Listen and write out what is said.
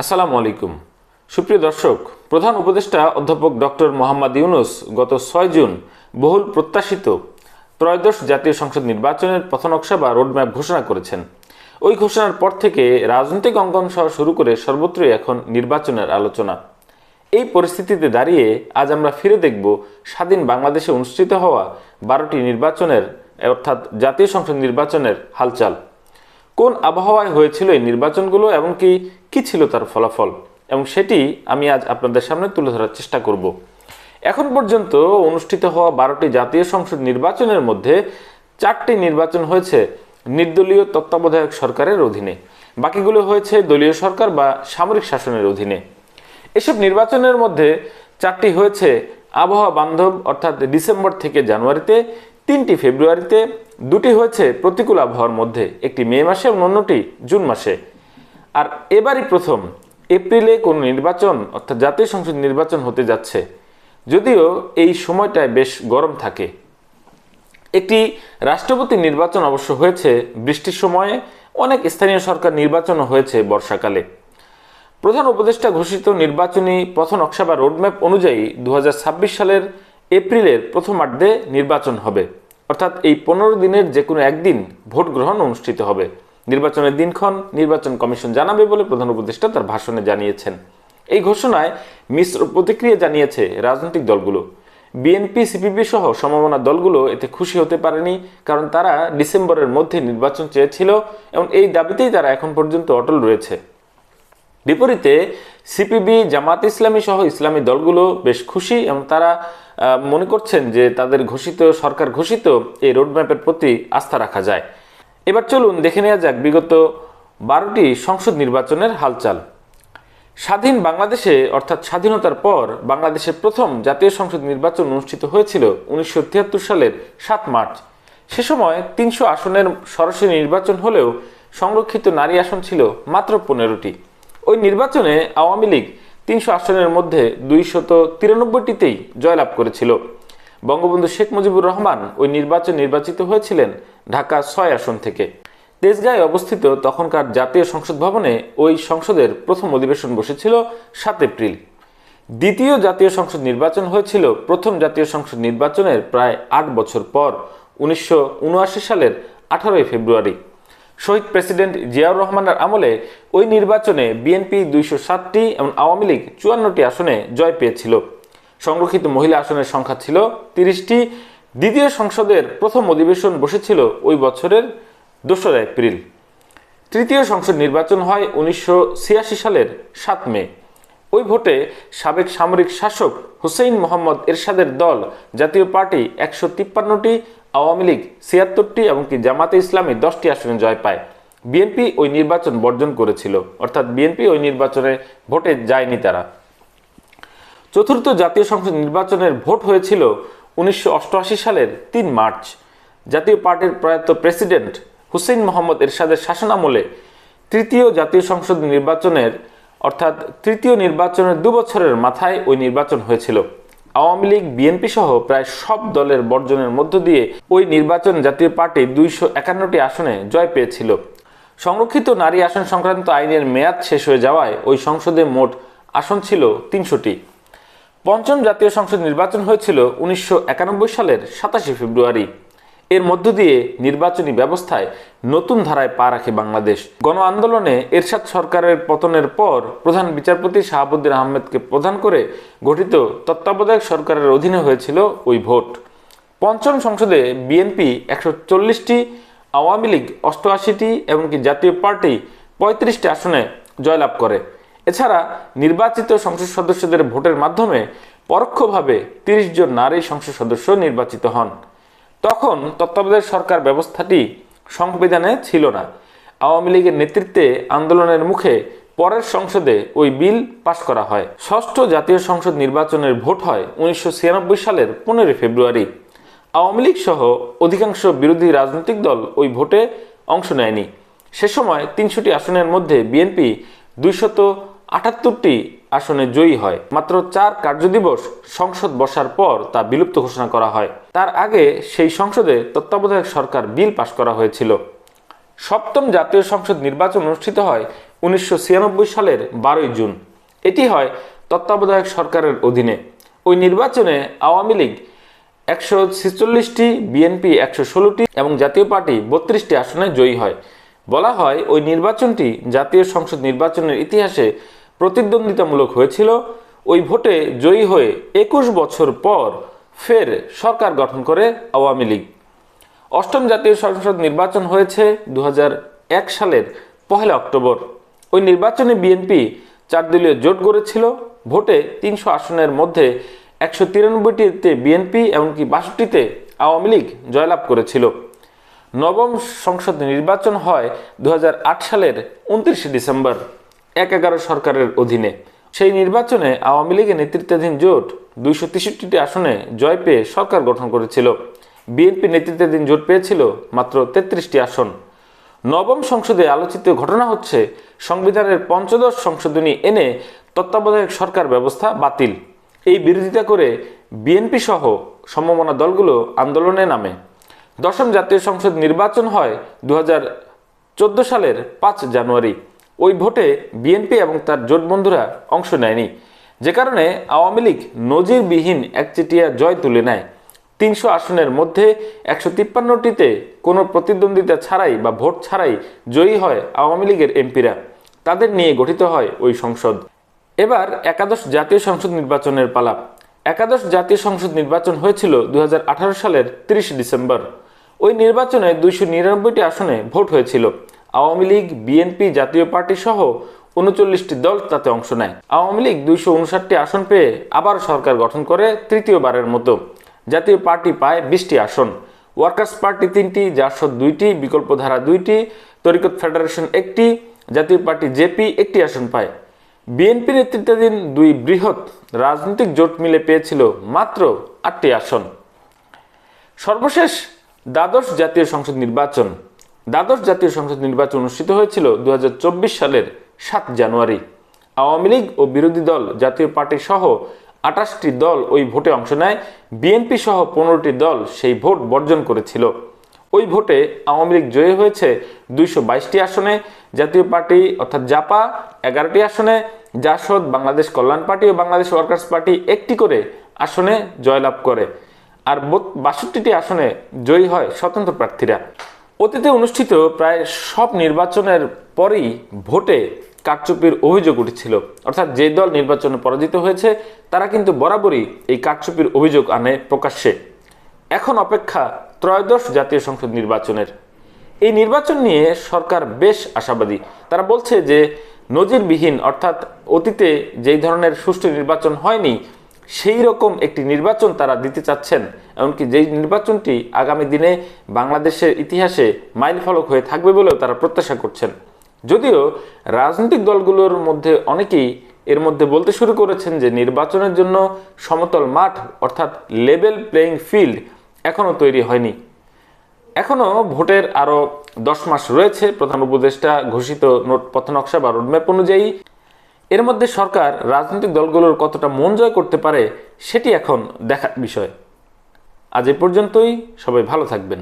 আসসালামু আলাইকুম। সুপ্রিয় দর্শক, প্রধান উপদেষ্টা অধ্যাপক ডক্টর মোহাম্মদ ইউনুস গত ছয় জুন বহুল প্রত্যাশিত ত্রয়োদশ জাতীয় সংসদ নির্বাচনের পথনকশা বা রোডম্যাপ ঘোষণা করেছেন। ওই ঘোষণার পর থেকে রাজনৈতিক অঙ্গন সহ শুরু করে সর্বত্রই এখন নির্বাচনের আলোচনা। এই পরিস্থিতিতে দাঁড়িয়ে আজ আমরা ফিরে দেখব স্বাধীন বাংলাদেশে অনুষ্ঠিত হওয়া বারোটি নির্বাচনের, অর্থাৎ জাতীয় সংসদ নির্বাচনের হালচাল। কোন আবহাওয়ায় হয়েছিল এই নির্বাচনগুলো এবং কি কি ছিল তার ফলাফল? এবং সেটি আমি আজ আপনাদের সামনে তুলে ধরার চেষ্টা করব। এখন পর্যন্ত অনুষ্ঠিত হওয়া বারোটি জাতীয় সংসদ নির্বাচনের মধ্যে চারটি নির্বাচন হয়েছে নির্দলীয় তত্ত্বাবধায়ক সরকারের অধীনে। বাকিগুলো হয়েছে দলীয় সরকার বা সামরিক শাসনের অধীনে। এসব নির্বাচনের মধ্যে চারটি হয়েছে আবহাওয়া বান্ধব, অর্থাৎ ডিসেম্বর থেকে জানুয়ারিতে, তিনটি ফেব্রুয়ারিতে দুটি হয়েছে প্রতিকূল আবহাওয়ার মধ্যে, একটি মে মাসে এবং অন্যটি জুন মাসে। আর এবারই প্রথম, এপ্রিলে কোনো নির্বাচন, অর্থাৎ জাতীয় সংসদ নির্বাচন হতে যাচ্ছে। যদিও এই সময়টায় বেশ গরম থাকে। একটি রাষ্ট্রপতি নির্বাচন অবশ্য হয়েছে বৃষ্টির সময়ে, অনেক স্থানীয় সরকার নির্বাচনও হয়েছে বর্ষাকালে। প্রধান উপদেষ্টা ঘোষিত নির্বাচনী পথ নকশা বা রোডম্যাপ অনুযায়ী দু হাজার ছাব্বিশ সালের এপ্রিলের প্রথম প্রথমার্ধে নির্বাচন হবে। অর্থাৎ এই পনেরো দিনের যে কোনো একদিন ভোট গ্রহণ অনুষ্ঠিত হবে। নির্বাচনের দিনক্ষণ নির্বাচন কমিশন জানাবে বলে প্রধান উপদেষ্টা তার ভাষণে জানিয়েছেন। এই ঘোষণায় মিশ্র প্রতিক্রিয়া জানিয়েছে রাজনৈতিক দলগুলো। বিএনপি, সিপিবি সহ সম্ভাবনা দলগুলো এতে খুশি হতে পারেনি কারণ তারা ডিসেম্বরের মধ্যে নির্বাচন চেয়েছিল এবং এই দাবিতেই তারা এখন পর্যন্ত অটল রয়েছে। বিপরীতে সিপিবি, জামাত ইসলামী সহ ইসলামী দলগুলো বেশ খুশি এবং তারা মনে করছেন যে তাদের ঘোষিত, সরকার ঘোষিত এই রোডম্যাপের প্রতি আস্থা রাখা যায়। এবার চলুন দেখে নেওয়া যাক বিগত বারোটি সংসদ নির্বাচনের হালচাল। স্বাধীন বাংলাদেশে, অর্থাৎ স্বাধীনতার পর বাংলাদেশের প্রথম জাতীয় সংসদ নির্বাচন অনুষ্ঠিত হয়েছিল উনিশশো তিয়াত্তর সালের সাত মার্চ। সে সময় তিনশো আসনের সরাসরি নির্বাচন হলেও সংরক্ষিত নারী আসন ছিল মাত্র পনেরোটি। ওই নির্বাচনে আওয়ামী লীগ তিনশো আসনের মধ্যে দুইশত তিরানব্বইটিতেই জয়লাভ করেছিল। বঙ্গবন্ধু শেখ মুজিবুর রহমান ওই নির্বাচন নির্বাচিত হয়েছিলেন ঢাকা ছয় আসন থেকে। তেজগাঁয়ে অবস্থিত তখনকার জাতীয় সংসদ ভবনে ওই সংসদের প্রথম অধিবেশন বসেছিল সাত এপ্রিল। দ্বিতীয় জাতীয় সংসদ নির্বাচন হয়েছিল প্রথম জাতীয় সংসদ নির্বাচনের প্রায় আট বছর পর, উনিশশো উনআশি সালের আঠারোই ফেব্রুয়ারি। শহীদ প্রেসিডেন্ট জিয়াউর রহমানের আমলে ওই নির্বাচনে বিএনপি দুইশো সাতটি এবং আওয়ামী লীগ চুয়ান্নটি আসনে জয় পেয়েছিল। সংরক্ষিত মহিলা আসনের সংখ্যা ছিল তিরিশটি। দ্বিতীয় সংসদের প্রথম অধিবেশন বসেছিল ওই বছরের দোসরা এপ্রিল। তৃতীয় সংসদ নির্বাচন হয় উনিশশো ছিয়াশি সালের সাত মে। ওই ভোটে সাবেক সামরিক শাসক হুসেইন মোহাম্মদ এরশাদের দল জাতীয় পার্টি একশো তিপ্পান্নটি আওয়ামী লীগ ছিয়াত্তরটি এমনকি জামাতে ইসলামী দশটি আসনে জয় পায়। বিএনপি ওই নির্বাচন বর্জন করেছিল। অর্থাৎ বিএনপি ওই নির্বাচনে ভোটে যায়নি তারা। চতুর্থ জাতীয় সংসদ নির্বাচনের ভোট হয়েছিল উনিশশো অষ্টআশি সালের তিন মার্চ। জাতীয় পার্টির প্রয়াত প্রেসিডেন্ট হুসেইন মোহাম্মদ এরশাদের শাসনামলে তৃতীয় জাতীয় সংসদ নির্বাচনের অর্থাৎ তৃতীয় নির্বাচনের দু বছরের মাথায় ওই নির্বাচন হয়েছিল। আওয়ামী লীগ, বিএনপি সহ প্রায় সব দলের বর্জনের মধ্য দিয়ে ওই নির্বাচন জাতীয় পার্টি দুইশো একান্নটি আসনে জয় পেয়েছিল। সংরক্ষিত নারী আসন সংক্রান্ত আইনের মেয়াদ শেষ হয়ে যাওয়ায় ওই সংসদে মোট আসন ছিল তিনশোটি। পঞ্চম জাতীয় সংসদ নির্বাচন হয়েছিল উনিশশো একানব্বই সালের সাতাশে ফেব্রুয়ারি। এর মধ্য দিয়ে নির্বাচনী ব্যবস্থায় নতুন ধারায় পা রাখে বাংলাদেশ। গণ আন্দোলনে এরশাদ সরকারের পতনের পর প্রধান বিচারপতি শাহাবুদ্দিন আহমেদকে প্রধান করে গঠিত তত্ত্বাবধায়ক সরকারের অধীনে হয়েছিল ওই ভোট। পঞ্চম সংসদে বিএনপি একশো চল্লিশটি, আওয়ামী লীগ অষ্টআশিটি, এমনকি জাতীয় পার্টি পঁয়ত্রিশটি আসনে জয়লাভ করে। এছাড়া নির্বাচিত সংসদ সদস্যদের ভোটের মাধ্যমে পরোক্ষভাবে তিরিশ জন নারী সংসদ সদস্য নির্বাচিত হন। তখন তত্ত্বাবধায়ক সরকার ব্যবস্থাটি সংবিধানে ছিল না। আওয়ামী লীগের নেতৃত্বে আন্দোলনের মুখে পরের সংসদে ওই বিল পাশ করা হয়। ষষ্ঠ জাতীয় সংসদ নির্বাচনের ভোট হয় উনিশশো ছিয়ানব্বই সালের পনেরোই ফেব্রুয়ারি। আওয়ামী লীগ সহ অধিকাংশ বিরোধী রাজনৈতিক দল ওই ভোটে অংশ নেয়নি। সে সময় তিনশোটি আসনের মধ্যে বিএনপি দুইশত আটাত্তরটি আসনে জয়ী হয়। মাত্র চার কার্যদিবস সংসদ বসার পর তা বিলুপ্ত ঘোষণা করা হয়। তার আগে সেই সংসদে তত্ত্বাবধায়ক সরকার বিল পাশ করা হয়েছিল। সপ্তম জাতীয় সংসদ নির্বাচন অনুষ্ঠিত হয় উনিশশো ছিয়ানব্বই সালের বারোই জুন। এটি হয় তত্ত্বাবধায়ক সরকারের অধীনে। ওই নির্বাচনে আওয়ামী লীগ একশো ছেচল্লিশটি, বিএনপি একশো ষোলোটি এবং জাতীয় পার্টি বত্রিশটি আসনে জয়ী হয়। বলা হয় ওই নির্বাচনটি জাতীয় সংসদ নির্বাচনের ইতিহাসে প্রতিদ্বন্দ্বিতামূলক হয়েছিল। ওই ভোটে জয়ী হয়ে একুশ বছর পর ফের সরকার গঠন করে আওয়ামী লীগ। অষ্টম জাতীয় সংসদ নির্বাচন হয়েছে দু হাজার এক সালের পহেলা অক্টোবর। ওই নির্বাচনে বিএনপি চার দলীয় জোট গড়েছিল। ভোটে তিনশো আসনের মধ্যে একশো তিরানব্বইটিতে বিএনপি এমনকি বাষট্টিতে আওয়ামী লীগ জয়লাভ করেছিল। নবম সংসদ নির্বাচন হয় দু হাজার আট সালের উনত্রিশে ডিসেম্বর। এক এগারো সরকারের অধীনে। সেই নির্বাচনে আওয়ামী লীগের নেতৃত্বাধীন জোট দুইশো তেষট্টিটি আসনে জয় পেয়ে সরকার গঠন করেছিল। বিএনপি নেতৃত্বাধীন জোট পেয়েছিল মাত্র তেত্রিশটি আসন। নবম সংসদে আলোচিত ঘটনা হচ্ছে, সংবিধানের পঞ্চদশ সংশোধনী এনে তত্ত্বাবধায়ক সরকার ব্যবস্থা বাতিল। এই বিরোধিতা করে বিএনপি সহ সমমনা দলগুলো আন্দোলনে নামে। দশম জাতীয় সংসদ নির্বাচন হয় দু সালের পাঁচ জানুয়ারি। ওই ভোটে বিএনপি এবং তার জোট বন্ধুরা অংশ নেয়নি। যে কারণে আওয়ামী লীগ নজিরবিহীন একচেটিয়া জয় তুলে নেয়। তিনশো আসনের মধ্যে একশো তিপ্পান্নটিতে কোনো প্রতিদ্বন্দ্বিতা ছাড়াই বা ভোট ছাড়াই জয়ী হয় আওয়ামী লীগের এমপিরা। তাদের নিয়ে গঠিত হয় ওই সংসদ। এবার একাদশ জাতীয় সংসদ নির্বাচনের পালা। একাদশ জাতীয় সংসদ নির্বাচন হয়েছিল দু হাজার আঠারো সালের তিরিশে ডিসেম্বর। ওই নির্বাচনে দুইশো নিরানব্বইটি আসনে ভোট হয়েছিল। আওয়ামী লীগ, বিএনপি জাতীয় পার্টি সহ উনচল্লিশটি দল তাতে অংশ নেয়। আওয়ামী লীগ দুইশো উনষাটটি আসন পেয়ে আবার সরকার গঠন করে তৃতীয়বারের মতো। জাতীয় পার্টি পায় বিশটি আসন। ওয়ার্কার্স পার্টি তিনটি, জাসদ দুইটি, বিকল্পধারা দুইটি, তরিকত ফেডারেশন একটি, জাতীয় পার্টি জেপি একটি আসন পায়। বিএনপি নেতৃত্বাধীন দুই বৃহৎ রাজনৈতিক জোট মিলে পেয়েছিল মাত্র আটটি আসন। সর্বশেষ দ্বাদশ জাতীয় সংসদ নির্বাচন। দ্বাদশ জাতীয় সংসদ নির্বাচন অনুষ্ঠিত হয়েছিল দু হাজার চব্বিশ সালের সাত জানুয়ারি। আওয়ামী লীগ ও বিরোধী দল জাতীয় পার্টি সহ আটাশটি দল ওই ভোটে অংশ নেয়। বিএনপি সহ পনেরোটি দল সেই ভোট বর্জন করেছিল। ওই ভোটে আওয়ামী লীগ জয়ী হয়েছে দুইশো বাইশটি আসনে, জাতীয় পার্টি অর্থাৎ জাপা এগারোটি আসনে, জাসদ বাংলাদেশ কল্যাণ পার্টি ও বাংলাদেশ ওয়ার্কার্স পার্টি একটি করে আসনে জয়লাভ করে। আর বাষট্টিটি আসনে জয়ী হয় স্বতন্ত্র প্রার্থীরা। অতীতে অনুষ্ঠিত প্রায় সব নির্বাচনের পরেই ভোটে কারচুপির অভিযোগ উঠেছিল। অর্থাৎ যে দল নির্বাচনে পরাজিত হয়েছে, তারা কিন্তু বরাবরই এই কারচুপির অভিযোগ আনে প্রকাশ্যে। এখন অপেক্ষা ত্রয়োদশ জাতীয় সংসদ নির্বাচনের। এই নির্বাচন নিয়ে সরকার বেশ আশাবাদী। তারা বলছে যে, নজিরবিহীন, অর্থাৎ অতীতে যেই ধরনের সুষ্ঠু নির্বাচন হয়নি সেই রকম একটি নির্বাচন তারা দিতে চাচ্ছেন। এমনকি যেই নির্বাচনটি আগামী দিনে বাংলাদেশের ইতিহাসে মাইলফলক হয়ে থাকবে বলেও তারা প্রত্যাশা করছেন। যদিও রাজনৈতিক দলগুলোর মধ্যে অনেকেই এর মধ্যে বলতে শুরু করেছেন যে নির্বাচনের জন্য সমতল মাঠ অর্থাৎ লেভেল প্লেয়িং ফিল্ড এখনও তৈরি হয়নি। এখনও ভোটের আরও দশ মাস রয়েছে। প্রধান উপদেষ্টা ঘোষিত নোট পথনকশা বা রোডম্যাপ অনুযায়ী এর মধ্যে সরকার রাজনৈতিক দলগুলোর কতটা মন জয় করতে পারে, সেটি এখন দেখার বিষয়। আজ এ পর্যন্তই, সবাই ভালো থাকবেন।